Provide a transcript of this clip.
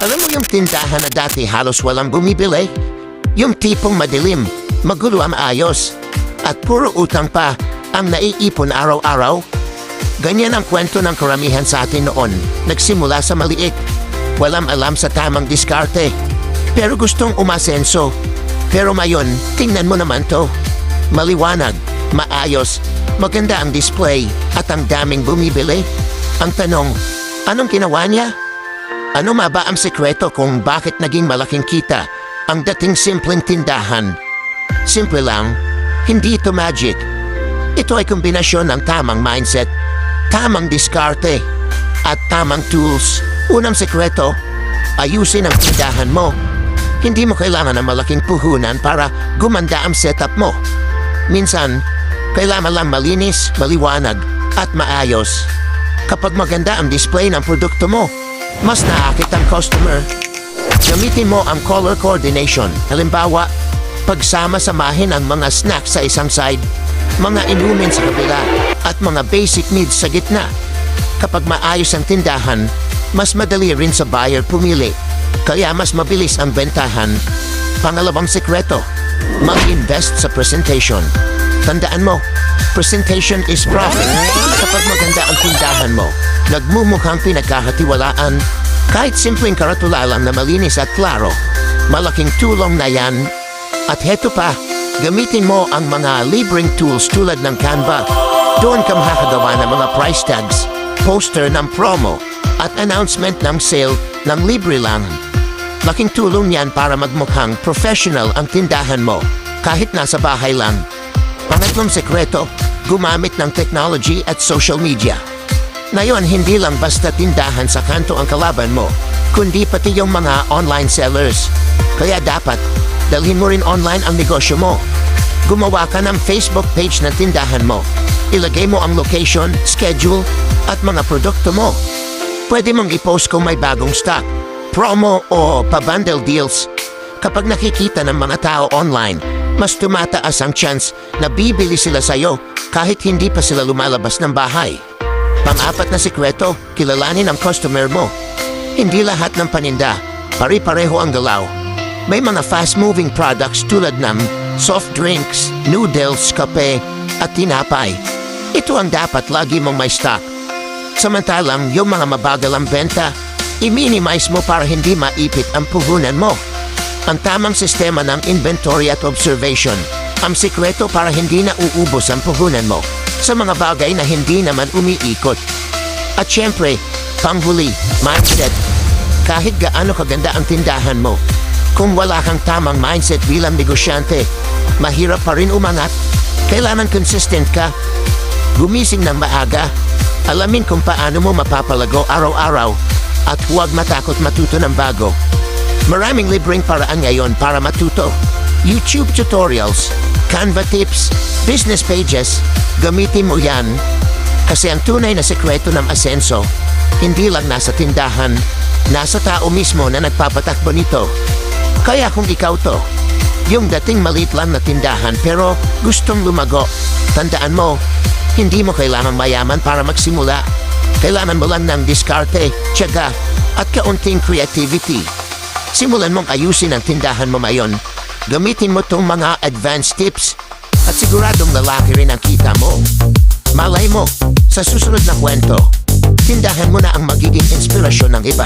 Alam mo yung tindahan na dati halos walang bumibili? Yung tipong madilim, magulo ang ayos, at puro utang pa ang naiipon araw-araw? Ganyan ang kwento ng karamihan sa atin noon. Nagsimula sa maliit. Walang alam sa tamang diskarte. Pero gustong umasenso. Pero mayon, tingnan mo naman to. Maliwanag, maayos, maganda ang display at ang daming bumibili. Ang tanong, anong ginawa niya? Ano ma ba ang sekreto kung bakit naging malaking kita ang dating simpleng tindahan? Simple lang, hindi ito magic. Ito ay kombinasyon ng tamang mindset, tamang diskarte, at tamang tools. Unang sekreto, ayusin ang tindahan mo. Hindi mo kailangan ng malaking puhunan para gumanda ang setup mo. Minsan, kailangan lang malinis, maliwanag, at maayos. Kapag maganda ang display ng produkto mo, mas naakit ang customer. Gamitin mo ang color coordination. Halimbawa, pagsama-samahin ang mga snacks sa isang side, mga inumin sa kabila, at mga basic needs sa gitna. Kapag maayos ang tindahan, mas madali rin sa buyer pumili. Kaya mas mabilis ang bentahan. Pangalawang sekreto, mag-invest sa presentation. Tandaan mo, presentation is profit. Kapag maganda ang tindahan mo, nagmumukhang pinagkakatiwalaan, kahit simpleng karatula lang na malinis at klaro, malaking tulong na yan. At heto pa, gamitin mo ang mga libreng tools tulad ng Canva. Doon ka makakagawa ng mga price tags, poster ng promo, at announcement ng sale ng libre lang. Laking tulong yan para magmukhang professional ang tindahan mo kahit nasa bahay lang. Pangatlong sekreto, gumamit ng technology at social media. Ngayon, hindi lang basta tindahan sa kanto ang kalaban mo, kundi pati yung mga online sellers. Kaya dapat, dalhin mo rin online ang negosyo mo. Gumawa ka ng Facebook page ng tindahan mo. Ilagay mo ang location, schedule, at mga produkto mo. Pwede mong i-post kung may bagong stock, promo o pa-bundle deals. Kapag nakikita ng mga tao online, mas tumataas ang chance na bibili sila sa'yo kahit hindi pa sila lumalabas ng bahay. Pang-apat na sikreto, kilalanin ang customer mo. Hindi lahat ng paninda, pare-pareho ang galaw. May mga fast-moving products tulad ng soft drinks, noodles, kape, at tinapay. Ito ang dapat lagi mong may stock. Samantalang yung mga mabagal ang benta, i-minimize mo para hindi maipit ang puhunan mo. Ang tamang sistema ng inventory at observation, ang sikreto para hindi na uubos ang puhunan mo sa mga bagay na hindi naman umiikot. At syempre, panghuli, mindset. Kahit gaano kaganda ang tindahan mo, kung wala kang tamang mindset bilang negosyante, mahirap pa rin umangat. Kailangan consistent ka. Gumising ng maaga. Alamin kung paano mo mapapalago araw-araw at huwag matakot matuto ng bago. Maraming libreng paraan ngayon para matuto. YouTube tutorials, Canva tips, business pages, gamitin mo yan. Kasi ang tunay na sekreto ng asenso, hindi lang nasa tindahan, nasa tao mismo na nagpapatakbo nito. Kaya kung ikaw to, yung dating maliit lang na tindahan pero gustong lumago, tandaan mo, hindi mo kailangan mayaman para magsimula. Kailangan mo lang ng diskarte, tiyaga, at kaunting creativity. Simulan mong ayusin ang tindahan mo ngayon. Gamitin mo tong mga advanced tips at siguradong lalaki rin ang kita mo. Malay mo, sa susunod na kwento, tindahan mo na ang magiging inspirasyon ng iba.